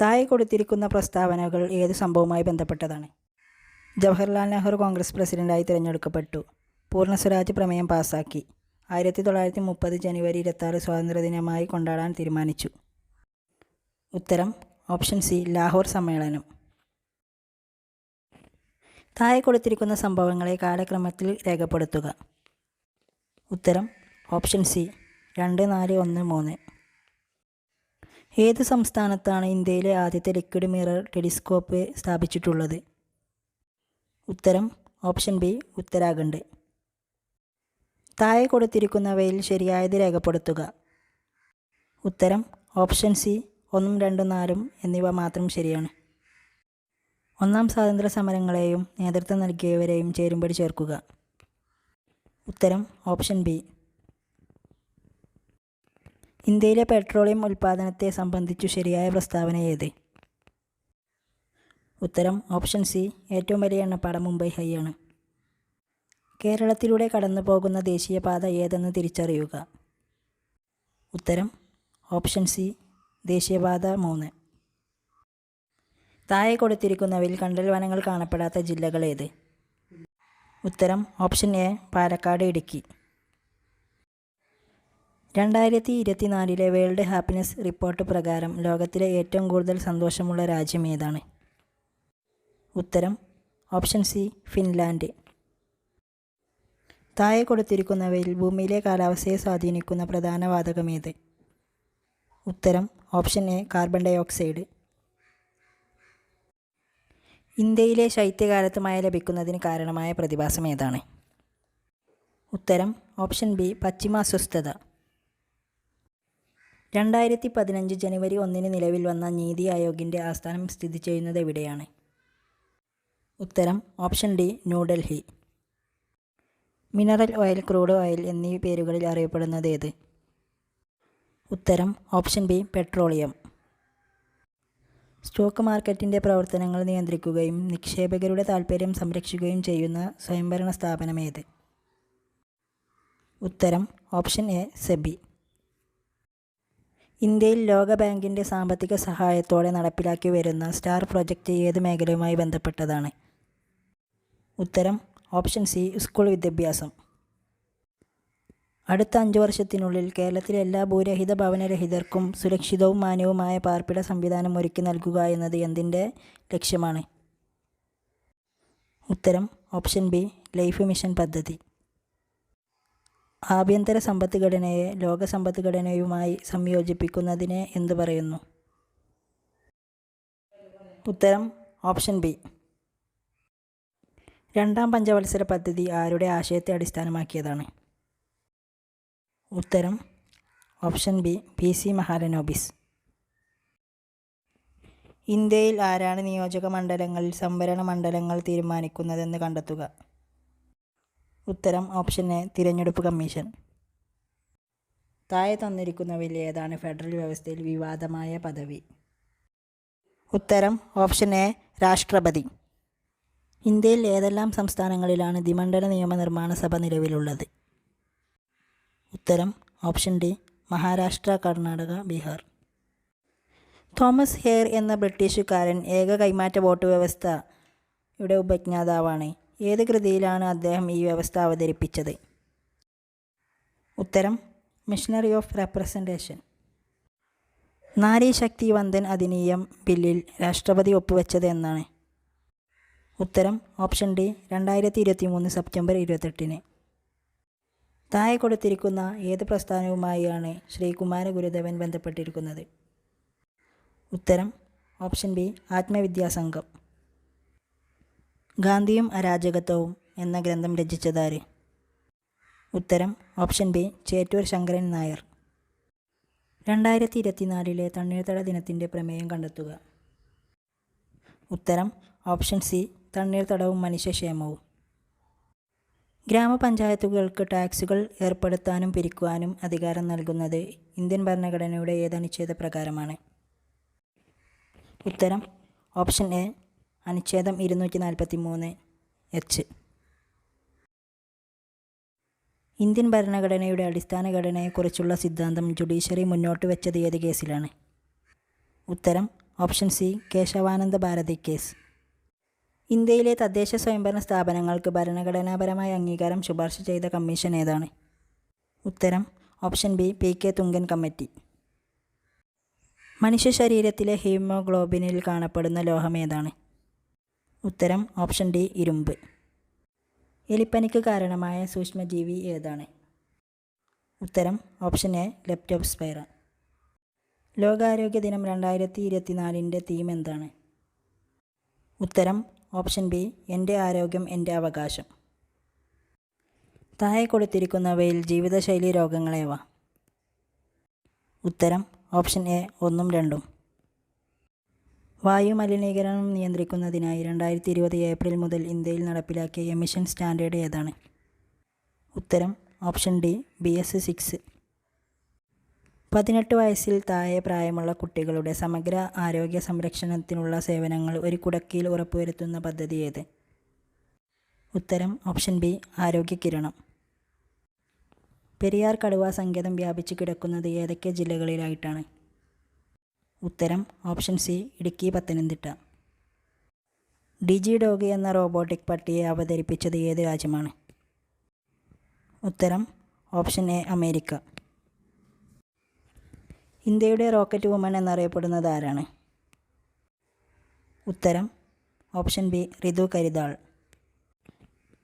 താഴെ കൊടുത്തിരിക്കുന്ന പ്രസ്താവനകൾ ഏത് സംഭവവുമായി ബന്ധപ്പെട്ടതാണ്? ജവഹർലാൽ നെഹ്റു കോൺഗ്രസ് പ്രസിഡന്റായി തിരഞ്ഞെടുക്കപ്പെട്ടു. പൂർണ സ്വരാജ് പ്രമേയം പാസാക്കി. ആയിരത്തി തൊള്ളായിരത്തി മുപ്പത് ജനുവരി ഇരുപത്താറ് സ്വാതന്ത്ര്യദിനമായി കൊണ്ടാടാൻ തീരുമാനിച്ചു. ഉത്തരം ഓപ്ഷൻ സി ലാഹോർ സമ്മേളനം. തായ് കൊടുത്തിരിക്കുന്ന സംഭവങ്ങളെ കാലക്രമത്തിൽ രേഖപ്പെടുത്തുക. ഉത്തരം ഓപ്ഷൻ സി രണ്ട് നാല് ഒന്ന് മൂന്ന്. ഏത് സംസ്ഥാനത്താണ് ഇന്ത്യയിലെ ആദ്യത്തെ ലിക്വിഡ് മിറർ ടെലിസ്കോപ്പ് സ്ഥാപിച്ചിട്ടുള്ളത്? ഉത്തരം ഓപ്ഷൻ ബി ഉത്തരാഖണ്ഡ്. താഴെ കൊടുത്തിരിക്കുന്നവയിൽ ശരിയായത് രേഖപ്പെടുത്തുക. ഉത്തരം ഓപ്ഷൻ സി ഒന്നും രണ്ടും നാലും എന്നിവ മാത്രം ശരിയാണ്. ഒന്നാം സ്വാതന്ത്ര്യ സമരങ്ങളെയും നേതൃത്വം നൽകിയവരെയും ചേരുമ്പടി ചേർക്കുക. ഉത്തരം ഓപ്ഷൻ ബി ഇന്ത്യയിലെ പെട്രോളിയം ഉൽപ്പാദനത്തെ സംബന്ധിച്ചു ശരിയായ പ്രസ്താവന ഏത്? ഉത്തരം ഓപ്ഷൻ സി ഏറ്റവും വലിയ എണ്ണപ്പാടം മുംബൈ ഹൈ ആണ് കേരളത്തിലൂടെ കടന്നു പോകുന്ന ദേശീയപാത ഏതെന്ന് തിരിച്ചറിയുക? ഉത്തരം ഓപ്ഷൻ സി ദേശീയപാത മൂന്ന്. താഴെ കൊടുത്തിരിക്കുന്നവയിൽ കണ്ടൽ വനങ്ങൾ കാണപ്പെടാത്ത ജില്ലകൾ ഏത്? ഉത്തരം ഓപ്ഷൻ എ പാലക്കാട് ഇടുക്കി. രണ്ടായിരത്തി ഇരുപത്തിനാലിലെ വേൾഡ് ഹാപ്പിനെസ് റിപ്പോർട്ട് പ്രകാരം ലോകത്തിലെ ഏറ്റവും കൂടുതൽ സന്തോഷമുള്ള രാജ്യം ഏതാണ്? ഉത്തരം ഓപ്ഷൻ സി ഫിൻലാൻഡ്. താഴെ കൊടുത്തിരിക്കുന്നവയിൽ ഭൂമിയിലെ കാലാവസ്ഥയെ സ്വാധീനിക്കുന്ന പ്രധാന വാതകമേത് ഉത്തരം option A carbon dioxide ഇന്ത്യയിലെ ശൈത്യകാലത്ത് മഴ ലഭിക്കുന്നതിന് കാരണമായ പ്രതിഭാസം ഏതാണ്? ഉത്തരം ഓപ്ഷൻ ബി പശ്ചിമ അസ്വസ്ഥത. രണ്ടായിരത്തി പതിനഞ്ച് ജനുവരി ഒന്നിന് നിലവിൽ വന്ന നീതി ആയോഗിന്റെ ആസ്ഥാനം സ്ഥിതി ചെയ്യുന്നത് എവിടെയാണ്? ഉത്തരം option D New Delhi mineral oil crude oil എന്നീ പേരുകളിൽ അറിയപ്പെടുന്നത് ഏത്? ഉത്തരം ഓപ്ഷൻ ബി പെട്രോളിയം. സ്റ്റോക്ക് മാർക്കറ്റിന്റെ പ്രവർത്തനങ്ങൾ നിയന്ത്രിക്കുകയും നിക്ഷേപകരുടെ താൽപ്പര്യം സംരക്ഷിക്കുകയും ചെയ്യുന്ന സ്വയംഭരണ സ്ഥാപനം ഏത്? ഉത്തരം ഓപ്ഷൻ എ സെബി. ഇന്ത്യയിൽ ലോകബാങ്കിന്റെ സാമ്പത്തിക സഹായത്തോടെ നടപ്പിലാക്കി വരുന്ന സ്റ്റാർ പ്രൊജക്റ്റ് ഏത് മേഖലയുമായി ബന്ധപ്പെട്ടതാണ്? ഉത്തരം ഓപ്ഷൻ സി സ്കൂൾ വിദ്യാഭ്യാസം. അടുത്ത അഞ്ച് വർഷത്തിനുള്ളിൽ കേരളത്തിലെ എല്ലാ ഭൂരഹിത ഭവനരഹിതർക്കും സുരക്ഷിതവും മാന്യവുമായ പാർപ്പിട സംവിധാനം ഒരുക്കി നൽകുക എന്നത് എന്തിന്റെ ലക്ഷ്യമാണ്? ഉത്തരം ഓപ്ഷൻ ബി ലൈഫ് മിഷൻ പദ്ധതി. ആഭ്യന്തര സമ്പദ്ഘടനയെ ലോക സമ്പദ്ഘടനയുമായി സംയോജിപ്പിക്കുന്നതിനെ എന്തു പറയുന്നു? ഉത്തരം ഓപ്ഷൻ ബി. രണ്ടാം പഞ്ചവത്സര പദ്ധതി ആരുടെ ആശയത്തെ അടിസ്ഥാനമാക്കിയതാണ്? ഉത്തരം option B P C Mahalanobis. ഇന്ത്യയിൽ ആരാണ് നിയോജക മണ്ഡലങ്ങളിൽ സംവരണ മണ്ഡലങ്ങൾ തീരുമാനിക്കുന്നതെന്ന് കണ്ടെത്തുക? ഉത്തരം ഓപ്ഷൻ എ തിരഞ്ഞെടുപ്പ് കമ്മീഷൻ. താഴെ തന്നിരിക്കുന്നവയിൽ ഏതാണ് ഫെഡറൽ വ്യവസ്ഥയിൽ വിവാദമായ പദവി? ഉത്തരം ഓപ്ഷൻ എ രാഷ്ട്രപതി. ഇന്ത്യയിൽ ഏതെല്ലാം സംസ്ഥാനങ്ങളിലാണ് ദ്വിമണ്ഡല നിയമനിർമ്മാണ സഭ നിലവിലുള്ളത്? ഉത്തരം option D Maharashtra Karnataka Bihar. Thomas Hare എന്ന ബ്രിട്ടീഷുകാരൻ ഏക കൈമാറ്റ വോട്ട് വ്യവസ്ഥ ഇവിടെ ഉപജ്ഞാതാവാണ്. ഏത് കൃതിയിലാണ് അദ്ദേഹം ഈ വ്യവസ്ഥ അവതരിപ്പിച്ചത്? ഉത്തരം missionary of representation Nari Shakti Vandan Adhiniyam ബില്ലിൽ രാഷ്ട്രപതി ഒപ്പുവെച്ചത് എന്നാണ്. ഉത്തരം ഓപ്ഷൻ ഡി രണ്ടായിരത്തി ഇരുപത്തി മൂന്ന് സെപ്റ്റംബർ ഇരുപത്തെട്ടിന്. താഴെ കൊടുത്തിരിക്കുന്ന ഏത് പ്രസ്ഥാനവുമായാണ് ശ്രീ കുമാരഗുരുദേവൻ ബന്ധപ്പെട്ടിരിക്കുന്നത്? ഉത്തരം ഓപ്ഷൻ ബി ആത്മവിദ്യാസംഘം. ഗാന്ധിയും അരാജകത്വവും എന്ന ഗ്രന്ഥം രചിച്ചതാര്? ഉത്തരം ഓപ്ഷൻ ബി ചേറ്റൂർ ശങ്കരൻ നായർ. രണ്ടായിരത്തി ഇരുപത്തിനാലിലെ തണ്ണീർത്തട ദിനത്തിന്റെ പ്രമേയം കണ്ടെത്തുക. ഉത്തരം ഓപ്ഷൻ സി തണ്ണീർത്തടവും മനുഷ്യക്ഷേമവും. ഗ്രാമപഞ്ചായത്തുകൾക്ക് ടാക്സുകൾ ഏർപ്പെടുത്താനും പിരിക്കുവാനും അധികാരം നൽകുന്നത് ഇന്ത്യൻ ഭരണഘടനയുടെ ഏതനുച്ഛേദ പ്രകാരമാണ് ഉത്തരം ഓപ്ഷൻ എ അനുച്ഛേദം ഇരുന്നൂറ്റി നാൽപ്പത്തി മൂന്ന് എച്ച്. ഇന്ത്യൻ ഭരണഘടനയുടെ അടിസ്ഥാന ഘടനയെക്കുറിച്ചുള്ള സിദ്ധാന്തം ജുഡീഷ്യറി മുന്നോട്ട് വെച്ചത് ഏത് കേസിലാണ്? ഉത്തരം option C Kesavananda Bharati case. ഇന്ത്യയിലെ തദ്ദേശ സ്വയംഭരണ സ്ഥാപനങ്ങൾക്ക് ഭരണഘടനാപരമായ അംഗീകാരം ശുപാർശ ചെയ്ത കമ്മീഷൻ ഏതാണ്? ഉത്തരം option B P K Thungon committee. മനുഷ്യ ശരീരത്തിലെ ഹീമോഗ്ലോബിനിൽ കാണപ്പെടുന്ന ലോഹം ഏതാണ്? ഉത്തരം ഓപ്ഷൻ ഡി ഇരുമ്പ്. എലിപ്പനിക്ക് കാരണമായ സൂക്ഷ്മജീവി ഏതാണ്? ഉത്തരം ഓപ്ഷൻ എ ലെപ്റ്റോസ്പൈറ ലോകാരോഗ്യ ദിനം രണ്ടായിരത്തി ഇരുപത്തിനാലിന്റെ തീം എന്താണ്? ഉത്തരം ഓപ്ഷൻ ബി എന്റെ ആരോഗ്യം എന്റെ അവകാശം. താഴെ കൊടുത്തിരിക്കുന്നവയിൽ ജീവിതശൈലി രോഗങ്ങളേവ? ഉത്തരം ഓപ്ഷൻ എ ഒന്നും രണ്ടും. വായു മലിനീകരണം നിയന്ത്രിക്കുന്നതിനായി രണ്ടായിരത്തി ഇരുപത് ഏപ്രിൽ മുതൽ ഇന്ത്യയിൽ നടപ്പിലാക്കിയ എമിഷൻ സ്റ്റാൻഡേർഡ് ഏതാണ്? ഉത്തരം option D B S six. പതിനെട്ട് വയസ്സിൽ താഴെ പ്രായമുള്ള കുട്ടികളുടെ സമഗ്ര ആരോഗ്യ സംരക്ഷണത്തിനുള്ള സേവനങ്ങൾ ഒരു കുടക്കീൽ ഉറപ്പുവരുത്തുന്ന പദ്ധതി ഏത്? ഉത്തരം ഓപ്ഷൻ ബി ആരോഗ്യ കിരണം. പെരിയാർ കടുവ സങ്കേതം വ്യാപിച്ചു കിടക്കുന്നത് ഏതൊക്കെ ജില്ലകളിലായിട്ടാണ്? ഉത്തരം option C Idukki Pathanamthitta. Digi dog എന്ന റോബോട്ടിക് പട്ടിയെ അവതരിപ്പിച്ചത് ഏത് രാജ്യമാണ്? ഉത്തരം ഓപ്ഷൻ എ അമേരിക്ക. ഇന്ത്യയുടെ റോക്കറ്റ് വുമൺ എന്നറിയപ്പെടുന്നത് ആരാണ്? ഉത്തരം ഓപ്ഷൻ ബി ഋതു കരിതാൾ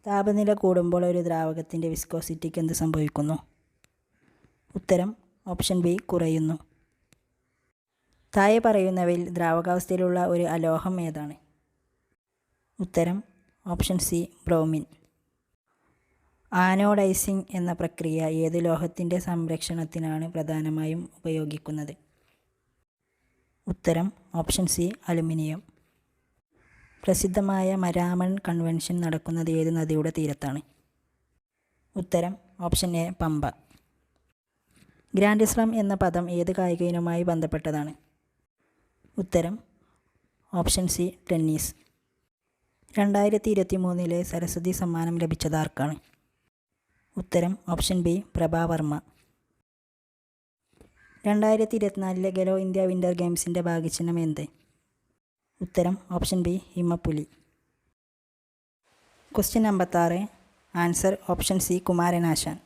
താപനില കൂടുമ്പോൾ ഒരു ദ്രാവകത്തിന്റെ വിസ്കോസിറ്റിക്ക് എന്ത് സംഭവിക്കുന്നു? ഉത്തരം ഓപ്ഷൻ ബി കുറയുന്നു. താഴെ പറയുന്നവയിൽ ദ്രാവകാവസ്ഥയിലുള്ള ഒരു അലോഹം ഏതാണ്? ഉത്തരം ഓപ്ഷൻ സി ബ്രോമിൻ. ആനോഡൈസിംഗ് എന്ന പ്രക്രിയ ഏത് ലോഹത്തിന്റെ സംരക്ഷണത്തിനാണ് പ്രധാനമായും ഉപയോഗിക്കുന്നത്? ഉത്തരം ഓപ്ഷൻ സി അലുമിനിയം. പ്രസിദ്ധമായ മരാമൺ കൺവെൻഷൻ നടക്കുന്നത് ഏത് നദിയുടെ തീരത്താണ്? ഉത്തരം option A Pampa. Grand slam എന്ന പദം ഏത് കായിക ഇനവുമായി ബന്ധപ്പെട്ടതാണ്? ഉത്തരം ഓപ്ഷൻ സി ടെന്നീസ്. രണ്ടായിരത്തി ഇരുപത്തി മൂന്നിലെ സരസ്വതി സമ്മാനം ലഭിച്ചത് ആർക്കാണ് ഉത്തരം ഓപ്ഷൻ ബി പ്രഭാവർമ്മ രണ്ടായിരത്തി ഇരുപത്തിനാലിലെ ഗലോ ഇന്ത്യ വിന്റർ ഗെയിംസിന്റെ ഭാഗ്യചിഹ്നം എന്ത്? ഉത്തരം ഓപ്ഷൻ ബി ഹിമപ്പുലി. ക്വസ്റ്റ്യൻ അമ്പത്താറ് answer option C Kumaranasan.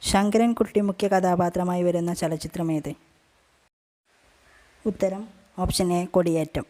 Sankarankutty മുഖ്യ കഥാപാത്രമായി വരുന്ന ചലച്ചിത്രം ഏത്? ഉത്തരം ഓപ്ഷൻ എ കൊടിയേറ്റം.